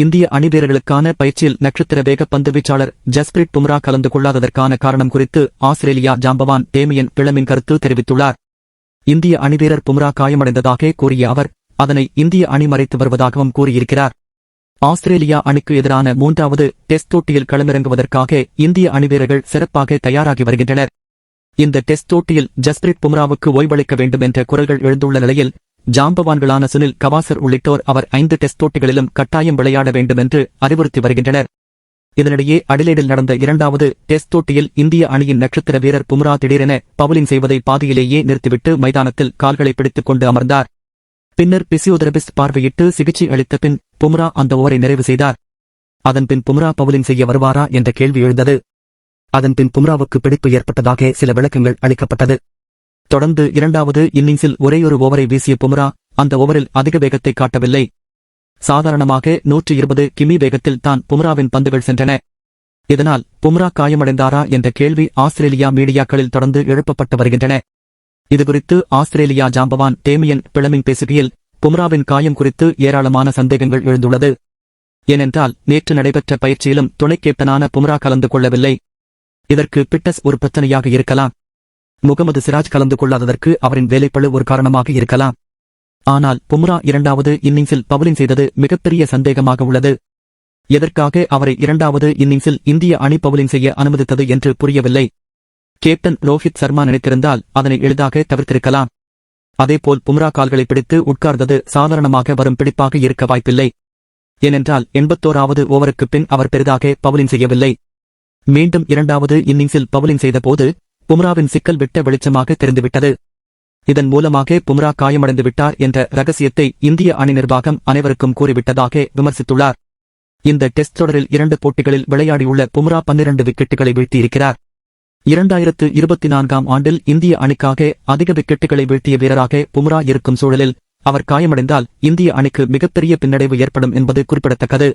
இந்திய அணி வீரர்களுக்கான பயிற்சியில் நட்சத்திர வேக பந்து வீச்சாளர் ஜஸ்பிரிட் பும்ரா கலந்து கொள்ளாததற்கான காரணம் குறித்து ஆஸ்திரேலியா ஜாம்பவான் டேமியன் பிளமின் கருத்து தெரிவித்துள்ளார். இந்திய அணிவீரர் பும்ரா காயமடைந்ததாக கூறிய அவர் அதனை இந்திய அணி மறைத்து வருவதாகவும் கூறியிருக்கிறார். ஆஸ்திரேலியா அணிக்கு எதிரான மூன்றாவது டெஸ்ட் போட்டியில் களமிறங்குவதற்காக இந்திய அணிவீரர்கள் சிறப்பாக தயாராகி வருகின்றனர். இந்த டெஸ்ட் போட்டியில் ஜஸ்பிரிட் பும்ராவுக்கு ஓய்வளிக்க வேண்டும் என்ற குரல்கள் எழுந்துள்ள நிலையில் ஜாம்பவான்களான சுனில் கவாசர் உள்ளிட்டோர் அவர் ஐந்து டெஸ்ட் போட்டிகளிலும் கட்டாயம் விளையாட வேண்டும் என்று அறிவுறுத்தி வருகின்றனர். இதனிடையே அடிலேடில் நடந்த இரண்டாவது டெஸ்ட் போட்டியில் இந்திய அணியின் நட்சத்திர வீரர் பும்ரா திடீரென பவுலிங் செய்வதை பாதியிலேயே நிறுத்திவிட்டு மைதானத்தில் கால்களை பிடித்துக் கொண்டு அமர்ந்தார். பின்னர் பிசியோதெரபிஸ்ட் பார்வையிட்டு சிகிச்சை அளித்த பின் பும்ரா அந்த ஓவரை நிறைவு செய்தார். அதன்பின் பும்ரா பவுலிங் செய்ய வருவாரா என்ற கேள்வி எழுந்தது. அதன்பின் பும்ராவுக்கு பிடிப்பு ஏற்பட்டதாக சில விளக்கங்கள் அளிக்கப்பட்டது. தொடர்ந்து இரண்டாவது இன்னிங்ஸில் ஒரேயொரு ஓவரை வீசிய பும்ரா அந்த ஓவரில் அதிக வேகத்தை காட்டவில்லை. சாதாரணமாக நூற்று இருபது கிமி வேகத்தில் தான் பும்ராவின் பந்துகள் சென்றன. இதனால் பும்ரா காயமடைந்தாரா என்ற கேள்வி ஆஸ்திரேலியா மீடியாக்களில் தொடர்ந்து எழுப்பப்பட்டு வருகின்றன. இதுகுறித்து ஆஸ்திரேலியா ஜாம்பவான் டேமியன் பிளமிங் பேசுகையில் பும்ராவின் காயம் குறித்து ஏராளமான சந்தேகங்கள் எழுந்துள்ளது. ஏனென்றால் நேற்று நடைபெற்ற பயிற்சியிலும் துணை கேப்டனான பும்ரா கலந்து கொள்ளவில்லை. இதற்கு பிட்டஸ் ஒரு பிரச்சனையாக இருக்கலாம். முகமது சிராஜ் கலந்து கொள்ளாததற்கு அவரின் வேலைப்பழு ஒரு காரணமாக இருக்கலாம். ஆனால் பும்ரா இரண்டாவது இன்னிங்ஸில் பவுலிங் செய்தது மிகப்பெரிய சந்தேகமாக உள்ளது. எதற்காக அவரை இரண்டாவது இன்னிங்ஸில் இந்திய அணி பவுலிங் செய்ய அனுமதித்தது என்று புரியவில்லை. கேப்டன் ரோஹித் சர்மா நினைத்திருந்தால் அதனை எளிதாக தவிர்த்திருக்கலாம். அதேபோல் பும்ரா கால்களை பிடித்து உட்கார்ந்தது சாதாரணமாக வரும் பிடிப்பாக இருக்க வாய்ப்பில்லை. ஏனென்றால் எண்பத்தோராவது ஓவருக்கு பின் அவர் பெரிதாக பவுலிங் செய்யவில்லை. மீண்டும் இரண்டாவது இன்னிங்ஸில் பவுலிங் செய்தபோது பும்ராவின் சிக்கல் விட்ட வெளிச்சமாக தெரிந்துவிட்டது. இதன் மூலமாக பும்ரா காயமடைந்து விட்டார் என்ற ரகசியத்தை இந்திய அணி நிர்வாகம் அனைவருக்கும் கூறிவிட்டதாக விமர்சித்துள்ளார். இந்த டெஸ்ட் தொடரில் இரண்டு போட்டிகளில் விளையாடியுள்ள பும்ரா பன்னிரண்டு விக்கெட்டுகளை வீழ்த்தியிருக்கிறார். இரண்டாயிரத்து இருபத்தி நான்காம் ஆண்டில் இந்திய அணிக்காக அதிக விக்கெட்டுகளை வீழ்த்திய வீரராக பும்ரா இருக்கும் சூழலில் அவர் காயமடைந்தால் இந்திய அணிக்கு மிகப்பெரிய பின்னடைவு ஏற்படும் என்பது குறிப்பிடத்தக்கது.